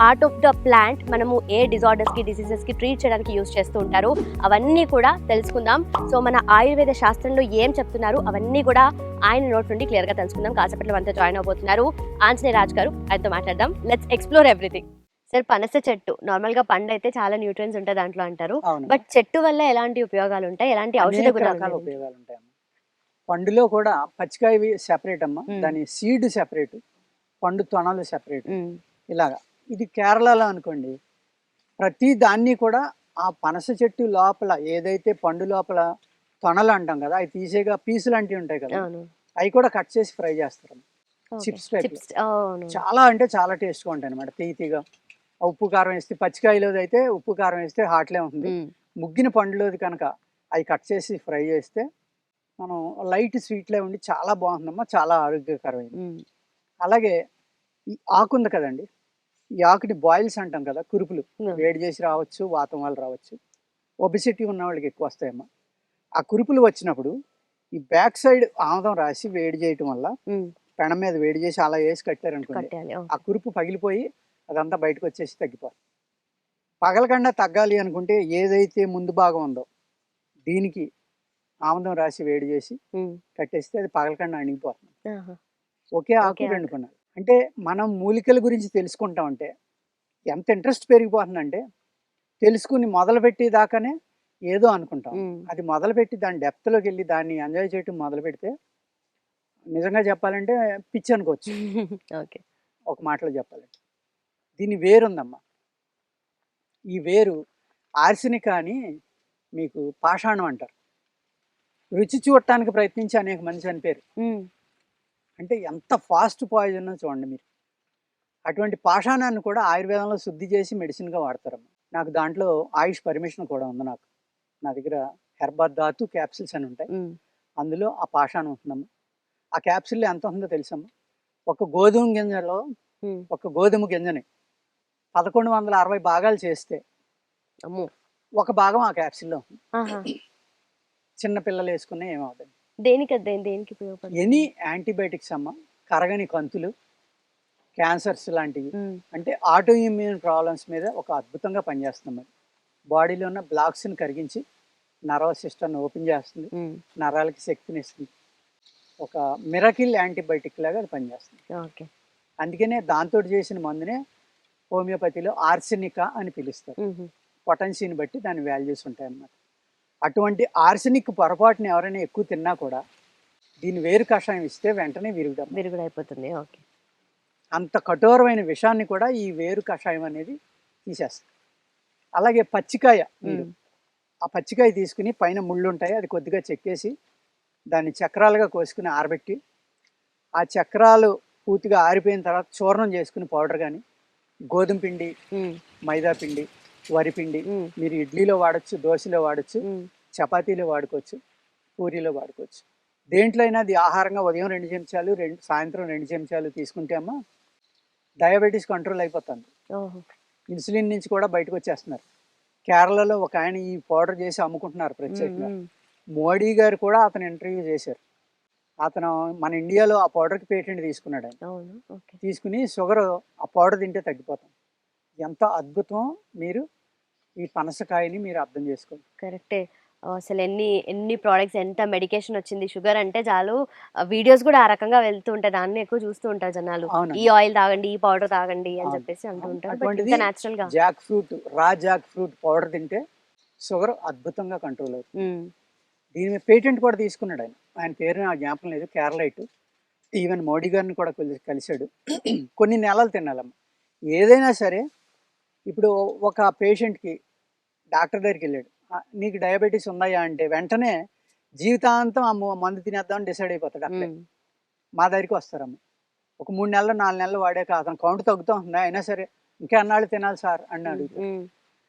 Part of the plant మనము ఏ డిజార్డర్స్కి డిసీజెస్కి treat చేయడానికి యూస్ చేస్తూ ఉంటారు. అవన్నీ కూడా తెలుసుకుందాం. సో మన ఆయుర్వేద శాస్త్రంలో ఏం చెప్తున్నారు? అవన్నీ కూడా ఆయన నోట్ నుండి క్లియర్గా తెలుసుకుందాం. కాసేపట్లో మనతో జాయిన్ అవబోతున్నారు ఆంజనేయ రాజ్ గారు. ఆయనతో మాట్లాడదాం. లెట్స్ ఎక్స్ప్లోర్ ఎవ్రీథింగ్ సార్ పనస చెట్టు. నార్మల్గా పండు అయితే చాలా న్యూట్రియన్స్ ఉంటాయి దాంట్లో అంటారు. బట్ చెట్టు వల్ల ఎలాంటి ఉపయోగాలు ఉంటాయి? ఎలాంటి ఔషధ గుణాలు? ఉపయోగాలు ఉంటాయమ్మా. పండులో కూడా పచ్చికాయ సెపరేట్ అమ్మా. మ్మ్. దాని సీడ్ సెపరేట్ పండు తొనలు సెపరేట్. ఇలాగా. ఇది కేరళలో అనుకోండి. ప్రతి దాన్ని కూడా ఆ పనస చెట్టు లోపల ఏదైతే పండు లోపల తొనలు అంటాం కదా అవి తీసేగా పీసులు లాంటివి ఉంటాయి కదా అవి కూడా కట్ చేసి ఫ్రై చేస్తారు. చిప్స్ చాలా అంటే చాలా టేస్ట్గా ఉంటాయి అనమాట తీతిగా ఉప్పు కారం వేస్తే పచ్చికాయలోది అయితే ఉప్పు కారం వేస్తే హాట్లే ఉంటుంది. ముగ్గిన పండులోది కనుక అవి కట్ చేసి ఫ్రై చేస్తే మనం లైట్ స్వీట్లే ఉండి చాలా బాగుందమ్మా చాలా ఆరోగ్యకరమైంది. అలాగే ఈ ఆకు ఉంది కదండి ఈ ఆకుని బాయిల్స్ అంటాం కదా కురుపులు. వేడి చేసి రావచ్చు వాతం వల్ల రావచ్చు ఒబిసిటీ ఉన్న వాళ్ళకి ఎక్కువ వస్తాయమ్మా ఆ కురుపులు వచ్చినప్పుడు ఈ బ్యాక్ సైడ్ ఆముదం రాసి వేడి చేయటం వల్ల. పెనం మీద వేడి చేసి అలా వేసి కట్టారనుకోండి ఆ కురుపు పగిలిపోయి అదంతా బయటకు వచ్చేసి తగ్గిపోతుంది పగలకుండా తగ్గాలి అనుకుంటే ఏదైతే ముందు భాగం ఉందో దీనికి ఆముదం రాసి వేడి చేసి. కట్టేస్తే అది పగలకుండా అణిగిపోతుంది. ఒకే ఆకు రెండు కొనాలి అంటే మనం మూలికల గురించి తెలుసుకుంటాం అంటే ఎంత ఇంట్రెస్ట్ పెరిగిపోతుందంటే తెలుసుకుని మొదలుపెట్టి దాకానే ఏదో అనుకుంటాం. అది మొదలుపెట్టి దాని డెప్త్లోకి వెళ్ళి దాన్ని ఎంజాయ్ చేయటం మొదలు పెడితే నిజంగా చెప్పాలంటే పిచ్చి అనుకోవచ్చు. ఓకే. ఒక మాటలో చెప్పాలంటే. దీని వేరు ఉందమ్మా ఈ వేరు ఆర్సినిక అని మీకు పాషాణం అంటారు. రుచి చూడటానికి ప్రయత్నించి అనేక మంది చనిపోయారు. అంటే ఎంత ఫాస్ట్ పాయిజన్ చూడండి మీరు. అటువంటి పాషాణాన్ని కూడా ఆయుర్వేదంలో శుద్ధి చేసి మెడిసిన్గా వాడతారమ్మా నాకు దాంట్లో ఆయుష్ పర్మిషన్ కూడా ఉంది నాకు. నా దగ్గర హెర్బర్ ధాతు క్యాప్సిల్స్ అని ఉంటాయి. అందులో ఆ పాషాణం ఉంటుందమ్మా. ఆ క్యాప్సిల్లో ఎంత ఉందో తెలుసమ్మా ఒక గోధుమ గింజలో. ఒక గోధుమ గింజని పదకొండు వందల అరవై భాగాలు చేస్తే ఒక భాగం ఆ క్యాప్సిల్లో. చిన్న పిల్లలు వేసుకునే ఏమవుతుంది దేనికి దేనికి ఉపయోగపడుతుంది ఎనీ యాంటీబయాటిక్స్ అమ్మ కరగని కంతులు క్యాన్సర్స్ లాంటివి. అంటే ఆటో ఇమ్యూన్ ప్రాబ్లమ్స్ మీద ఒక అద్భుతంగా పనిచేస్తుంది మరి. బాడీలో ఉన్న బ్లాక్స్ని కరిగించి నర్వస్ సిస్టమ్ని ఓపెన్ చేస్తుంది. నరాలకి శక్తిని ఇస్తుంది. ఒక మిరకిల్ యాంటీబయాటిక్ లాగా అది పనిచేస్తుంది. ఓకే. అందుకనే దాంతో చేసిన మందునే హోమియోపతిలో ఆర్సినిక అని పిలుస్తారు. పొటెన్సీని బట్టి దాని వాల్యూస్ ఉంటాయన్నమాట. అటువంటి ఆర్సెనిక్ పొరపాటుని ఎవరైనా ఎక్కువ తిన్నా కూడా దీని వేరు కషాయం ఇస్తే వెంటనే విరుగుదాం విరుగుడు అయిపోతుంది ఓకే అంత కఠోరమైన విషాన్ని కూడా ఈ వేరు కషాయం అనేది తీసేస్తుంది అలాగే పచ్చికాయ. ఆ పచ్చికాయ తీసుకుని పైన ముళ్ళు ఉంటాయి అది కొద్దిగా చెక్కేసి దాన్ని చక్రాలుగా కోసుకుని ఆరబెట్టి ఆ చక్రాలు పూర్తిగా ఆరిపోయిన తర్వాత చూర్ణం చేసుకుని పౌడర్ కానీ గోధుమ పిండి. మైదా పిండి వరి పిండి మ్మ్. మీరు ఇడ్లీలో వాడచ్చు దోశలో వాడచ్చు. చపాతీలో వాడుకోవచ్చు పూరీలో వాడుకోవచ్చు. దేంట్లో అయినా అది ఆహారంగా ఉదయం రెండు చెంచాలు రెండు సాయంత్రం రెండు చెంచాలు తీసుకుంటే అమ్మా డయాబెటీస్ కంట్రోల్ అయిపోతుంది. ఇన్సులిన్ నుంచి కూడా బయటకు వచ్చేస్తున్నారు. కేరళలో ఒక ఆయన ఈ పౌడర్ చేసి అమ్ముకుంటున్నారు ప్రత్యేకంగా. మోడీ గారు కూడా అతను ఇంటర్వ్యూ చేశారు. అతను మన ఇండియాలో ఆ పౌడర్కి పేటెంట్ తీసుకున్నాడు ఆయన. తీసుకుని షుగర్ ఆ పౌడర్ తింటే తగ్గిపోతాం. ఎంత అద్భుతం మీరు ఈ పనసకాయని మీరు అర్థం చేసుకోండి కరెక్టే. అసలు ఎన్ని ఎన్ని ప్రోడక్ట్స్ ఎంత మెడికేషన్ వచ్చింది షుగర్ అంటే చాలు వీడియోస్ కూడా ఆ రకంగా వెళ్తూ ఉంటాయి. దాన్ని ఎక్కువ చూస్తూ ఉంటారు జనాలు. ఈ ఆయిల్ తాగండి ఈ పౌడర్ తాగండి అని. చెప్పేసి అంటూ. ఉంటారు. గా జాక్ ఫ్రూట్ రా జాక్ ఫ్రూట్ పౌడర్ తింటే షుగర్ అద్భుతంగా కంట్రోల్ అవుతుంది. దీని మీద పేటెంట్ కూడా తీసుకున్నాడు ఆయన. ఆయన పేరు నాకు జ్ఞాపకం లేదు. కేరళైట్. ఈవెన్ మోడీ గారిని కూడా కొలి- కలిశాడు. కొన్ని నెలలు తినాలమ్మ. ఏదైనా సరే ఇప్పుడు ఒక పేషెంట్కి డాక్టర్ దగ్గరికి వెళ్ళాడు "ఆ, నీకు డయాబెటీస్ ఉన్నాయా అంటే వెంటనే జీవితాంతం ఆ మ- మందు తినేద్దామని డిసైడ్ అయిపోతాడు మ్మ్. మా దగ్గరికి వస్తారమ్మ. ఒక మూడు నెలలు నాలుగు నెలలు వాడాక అతను కౌంట్ తగ్గుతూ ఉందా? అయినా సరే ఇంకా అన్నాళ్ళు తినాలి సార్? అని అడుగుతాడు.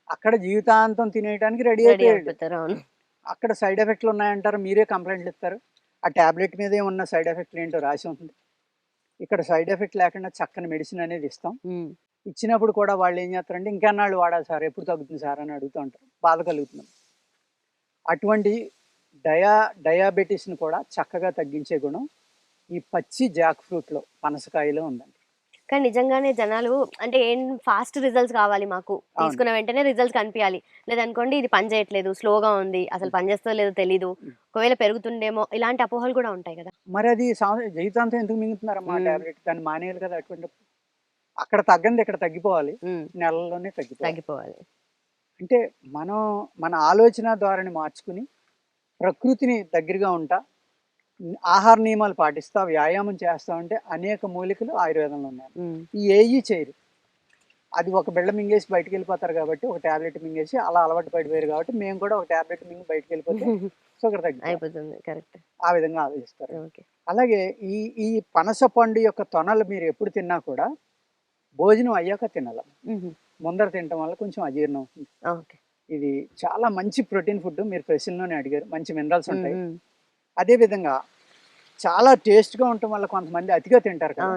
అక్కడ జీవితాంతం తినేయడానికి రెడీ అయిపోయాడు. అక్కడ సైడ్ ఎఫెక్ట్లు ఉన్నాయంటారు? మీరే కంప్లైంట్లు ఇస్తారు. ఆ ట్యాబ్లెట్ మీదే ఉన్న సైడ్ ఎఫెక్ట్లు ఏంటో రాసి ఉంటుంది. ఇక్కడ సైడ్ ఎఫెక్ట్ లేకుండా చక్కని మెడిసిన్ అనేది ఇస్తాం. ఇచ్చినప్పుడు కూడా వాళ్ళు ఏం చేస్తారంటే ఇంకెన్నాళ్ళు వాడాలి సార్? ఎప్పుడు తగ్గుతుంది సార్? అని అడుగుతూ ఉంటారు. బాధ కలుగుతుంది. అటువంటి డయా డయాబెటీస్ని కూడా చక్కగా తగ్గించే గుణం ఈ పచ్చి జాక్ ఫ్రూట్లో పనసకాయలో ఉందండి. కానీ నిజంగానే జనాలు అంటే ఏం ఫాస్ట్ రిజల్ట్స్ కావాలి మాకు. తీసుకున్న వెంటనే రిజల్ట్స్ కనిపించాలి లేదనుకోండి ఇది పని చేయట్లేదు స్లోగా ఉంది అసలు పని చేస్తో లేదో తెలీదు. ఒకవేళ పెరుగుతుండేమో ఇలాంటి అపోహలు కూడా ఉంటాయి కదా. మరి అది జీవితాంతం ఎందుకు మింగుతున్నారమ్మా మ్మ్. టాబ్లెట్? దాన్ని మానేయాలి కదా అటువంటి అక్కడ తగ్గంది ఇక్కడ తగ్గిపోవాలి. ఉమ్, నెలల్లోనే తగ్గిపోవాలి. తగ్గిపోవాలి. అంటే మనం మన ఆలోచన ధోరణి మార్చుకుని ప్రకృతిని దగ్గరగా ఉంటా ఆహార నియమాలు పాటిస్తా వ్యాయామం చేస్తా ఉంటే అనేక మూలికలు ఆయుర్వేదంలో ఉన్నాయి. ఈ ఏఈ చేయరు. అది ఒక బిళ్ళ మింగేసి బయటకు వెళ్ళిపోతారు కాబట్టి ఒక టాబ్లెట్ మింగేసి అలా అలవాటు పడిపోయారు కాబట్టి మేము కూడా ఒక టాబ్లెట్ మింగి బయటకు వెళ్ళిపోతే షుగర్ తగ్గి అయిపోతుంది. కరెక్ట్. ఆ విధంగా ఆలోచిస్తారు. ఓకే. అలాగే ఈ ఈ పనస పండు యొక్క తొనలు మీరు ఎప్పుడు తిన్నా కూడా భోజనం అయ్యాక తినాలి. ముందర తినటం వల్ల కొంచెం అజీర్ణం అవుతుంది ఇది చాలా మంచి ప్రోటీన్ ఫుడ్. మీరు ప్రశ్నలోనే అడిగారు. మంచి మినరల్స్ ఉంటాయి. అదే విధంగా చాలా టేస్ట్గా ఉండటం వల్ల కొంతమంది అతిగా తింటారు కదా.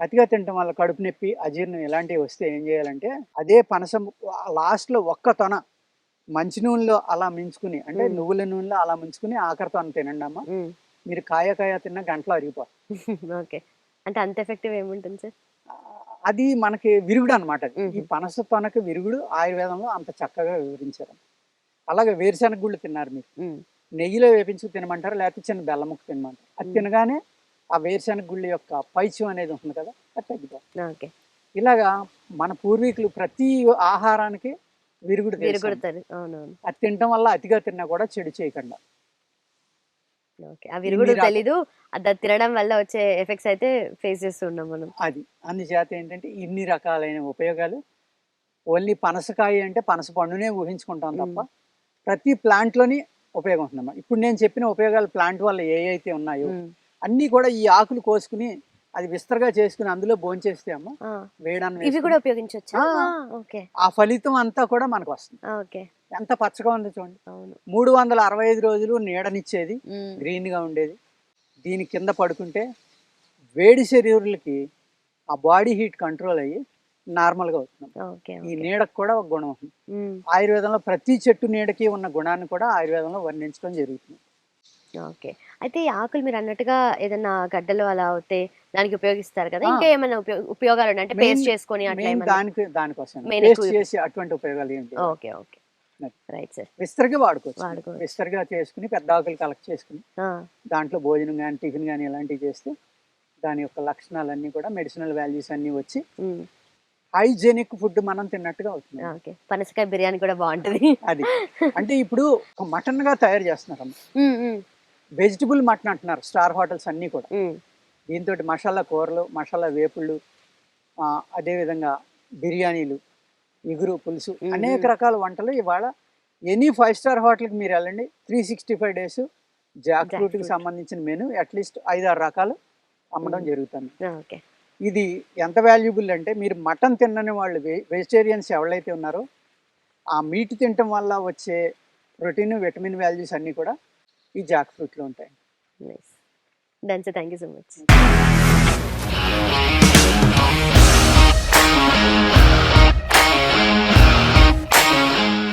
అతిగా తినటం వల్ల కడుపు నొప్పి అజీర్ణం ఇలాంటివి వస్తే ఏం చేయాలంటే అదే పనస లాస్ట్లో ఒక్క తొన మంచి నూనెలో అలా మించుకుని అంటే. నువ్వుల నూనెలో అలా ముంచుకుని ఆఖరి తొన తినండి అమ్మా. మీరు కాయ కాయ తిన్న గంటలో అరిగిపోతుంది. ఓకే. అంటే అంత ఎఫెక్టివ్ ఏముంటుంది సార్? అది మనకి విరుగుడు అనమాట. ఈ పనస తొనకి విరుగుడు ఆయుర్వేదంలో అంత చక్కగా వివరించారు. అలాగే వేరుశెనగ గుళ్ళు తిన్నారు మీరు. నెయ్యిలో వేపించుకు తినమంటారు? లేకపోతే చిన్న బెల్లం ముక్క తినమంటారు? అది. తినగానే ఆ వేరుశెనగ గుళ్ళు యొక్క పైచ్యం అనేది ఉంటుంది కదా అది తగ్గిపోతుంది. ఇలాగా మన పూర్వీకులు ప్రతి ఆహారానికి విరుగుడు. విరుగుడుతారు అది తినటం వల్ల అతిగా తిన్నా కూడా చెడు చేయకుండా. ఓకే. విరుగుడు రకాల- తెలీదు. అది తినడం వల్ల వచ్చే ఎఫెక్ట్స్ అయితే ఫేస్ చేస్తున్నాం మనం. అది. అందుచేత ఏంటంటే ఇన్ని రకాలైన ఉపయోగాలు. ఓన్లీ పనసకాయ అంటే పనస పండునే ఊహించుకుంటాం తప్ప ప్రతి plant లోని ఉపయోగం ఉంటుందమ్మా ఇప్పుడు నేను చెప్పిన ఉపయోగాలు ప్లాంట్ వల్ల ఏ అయితే ఉన్నాయో అన్నీ కూడా ఈ ఆకులు కోసుకుని అది విస్తరగా చేసుకుని అందులో భోంచేస్తే అమ్మ వేయడానికి ఇవి కూడా ఉపయోగించవచ్చు ఆ. ఫలితం అంతా కూడా మనకు వస్తుంది. ఓకే. ఎంత పచ్చగా ఉంది చూడండి. మూడు వందల అరవై ఐదు రోజులు నీడనిచ్చేది గ్రీన్గా ఉండేది. దీని కింద పడుకుంటే వేడి శరీరులకి ఆ బాడీ హీట్ కంట్రోల్ అయ్యి నార్మల్గా అవుతుంది ఈ నీడకు కూడా ఒక గుణం. ఉంది ఆయుర్వేదంలో ప్రతి చెట్టు నీడకి ఉన్న గుణాన్ని కూడా ఆయుర్వేదంలో వర్ణించడం జరుగుతుంది. ఓకే. అయితే ఈ ఆకులు మీరు అన్నట్టుగా ఏదైనా గడ్డలు అలా అవుతే దానికి ఉపయోగిస్తారు కదా. ఇంకా ఏమైనా ఉపయో- ఉపయోగాలు అంటే పేస్ట్ చేసుకొని దానికి దానికోసం పేస్ట్ చేసి అటువంటి ఉపయోగాలు ఏంటి ఓకే ఓకే. రైట్ సార్ విస్తరగా వాడుకోవచ్చు. విస్తరగా చేసుకుని పెద్ద ఆకులు కలెక్ట్ చేసుకుని దాంట్లో భోజనం కానీ టిఫిన్ కానీ ఇలాంటివి చేస్తే దాని యొక్క లక్షణాలన్నీ కూడా మెడిసినల్ వాల్యూస్ అన్నీ వచ్చి హైజెనిక్ ఫుడ్ మనం తిన్నట్టుగా అవుతుంది. పనసకాయ బిర్యానీ కూడా బాగుంటది. అది. అంటే ఇప్పుడు ఒక మటన్గా తయారు చేస్తున్నారు వెజిటబుల్ మటన్ అంటున్నారు స్టార్ హోటల్స్ అన్నీ కూడా. దీంతో మసాలా కూరలు మసాలా వేపుళ్ళు అదేవిధంగా బిర్యానీలు ఇగురు పులుసు. అనేక రకాల వంటలు ఇవాళ ఎనీ ఫైవ్ స్టార్ హోటల్కి మీరు వెళ్ళండి. త్రీ సిక్స్టీ ఫైవ్ డేస్ జాక్ ఫ్రూట్కి. సంబంధించిన మెను అట్లీస్ట్ ఐదు ఆరు రకాలు అమ్మడం మ్మ్. జరుగుతుంది. ఇది ఎంత వాల్యుబుల్ అంటే మీరు మటన్ తినని వాళ్ళు వెజిటేరియన్స్ ఎవరైతే ఉన్నారో ఆ మీట్ తినటం వల్ల వచ్చే ప్రోటీన్ విటమిన్ వాల్యూస్ అన్నీ కూడా ఈ జాక్ ఫ్రూట్లో ఉంటాయి. Thank you so much.